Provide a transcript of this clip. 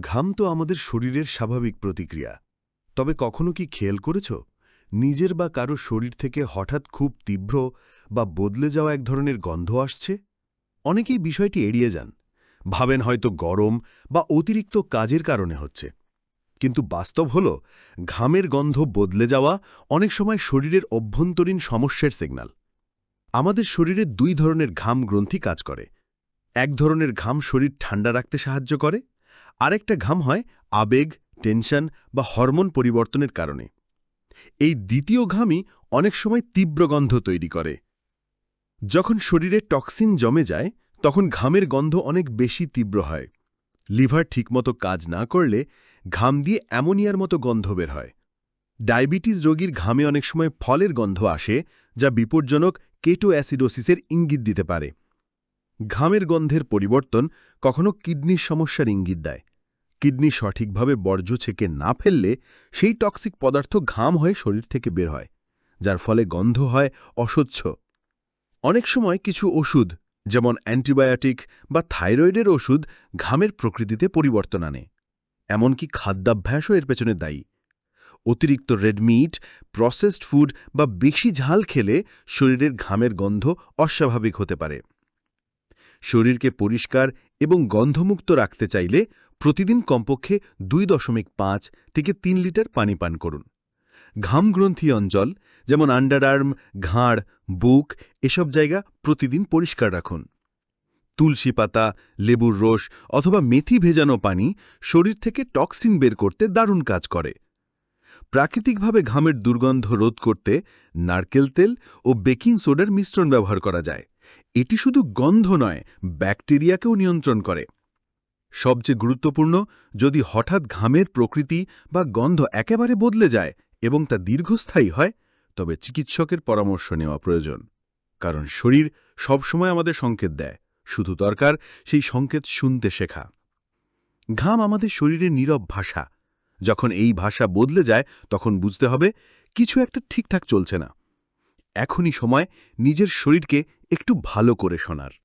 ঘাম তো আমাদের শরীরের স্বাভাবিক প্রতিক্রিয়া। তবে কখনো কি খেয়াল করেছ? নিজের বা কারও শরীর থেকে হঠাৎ খুব তীব্র বা বদলে যাওয়া এক ধরনের গন্ধ আসছে? অনেকেই বিষয়টি এড়িয়ে যান। ভাবেন হয়তো গরম বা অতিরিক্ত কাজের কারণে হচ্ছে। কিন্তু বাস্তব হল, ঘামের গন্ধ বদলে যাওয়া অনেক সময় শরীরের অভ্যন্তরীণ সমস্যার সিগন্যাল আমাদের শরীরে দুই ধরনের ঘাম গ্রন্থি কাজ করে। এক ধরনের ঘাম শরীর ঠান্ডা রাখতে সাহায্য করে আরেকটা ঘাম হয় আবেগ, টেনশন বা হরমোন পরিবর্তনের কারণে। এই দ্বিতীয় ঘামই অনেক সময় তীব্র গন্ধ তৈরি করে। যখন শরীরে টক্সিন জমে যায়, তখন ঘামের গন্ধ অনেক বেশি তীব্র হয়। লিভার ঠিকমতো কাজ না করলে ঘাম দিয়ে অ্যামোনিয়ার মতো গন্ধ বের হয়। ডায়াবেটিস রোগীর ঘামে অনেক সময় ফলের গন্ধ আসে, যা বিপজ্জনক কেটো অ্যাসিডোসিসের ইঙ্গিত দিতে পারে। ঘামের গন্ধের পরিবর্তন কখনো কিডনির সমস্যার ইঙ্গিত দেয়। কিডনি সঠিকভাবে বর্জ্য ছেকে না ফেললে সেই টক্সিক পদার্থ ঘাম হয়ে শরীর থেকে বের হয়, যার ফলে গন্ধ হয় অস্বচ্ছ। অনেক সময় কিছু ওষুধ, যেমন অ্যান্টিবায়োটিক বা থাইরয়েডের ওষুধ, ঘামের প্রকৃতিতে পরিবর্তন আনে, এমনকি খাদ্যাভ্যাসও এর পেছনে দায়ী। অতিরিক্ত রেড মিট প্রসেসড ফুড বা বেশি ঝাল খেলে শরীরের ঘামের গন্ধ অস্বাভাবিক হতে পারে। শরীরকে পরিষ্কার এবং গন্ধমুক্ত রাখতে চাইলে প্রতিদিন কমপক্ষে দুই দশমিক পাঁচ থেকে তিন লিটার পানি পান করুন। ঘামগ্রন্থি অঞ্চল, যেমন আন্ডারআর্ম, ঘাড়, বুক, এসব জায়গা প্রতিদিন পরিষ্কার রাখুন। তুলসী পাতা, লেবুর রস অথবা মেথি ভেজানো পানি শরীর থেকে টক্সিন বের করতে দারুণ কাজ করে। প্রাকৃতিকভাবে ঘামের দুর্গন্ধ রোধ করতে নারকেল তেল ও বেকিং সোডার মিশ্রণ ব্যবহার করা যায়। এটি শুধু গন্ধ নয়, ব্যাকটেরিয়াকেও নিয়ন্ত্রণ করে। সবচেয়ে গুরুত্বপূর্ণ, যদি হঠাৎ ঘামের প্রকৃতি বা গন্ধ একেবারে বদলে যায় এবং তা দীর্ঘস্থায়ী হয়, তবে চিকিৎসকের পরামর্শ নেওয়া প্রয়োজন। কারণ শরীর সবসময় আমাদের সংকেত দেয়, শুধু দরকার সেই সংকেত শুনতে শেখা। ঘাম আমাদের শরীরের নীরব ভাষা। যখন এই ভাষা বদলে যায়, তখন বুঝতে হবে কিছু একটা ঠিকঠাক চলছে না। এখনই সময় নিজের শরীরকে একটু ভালো করে শোনার।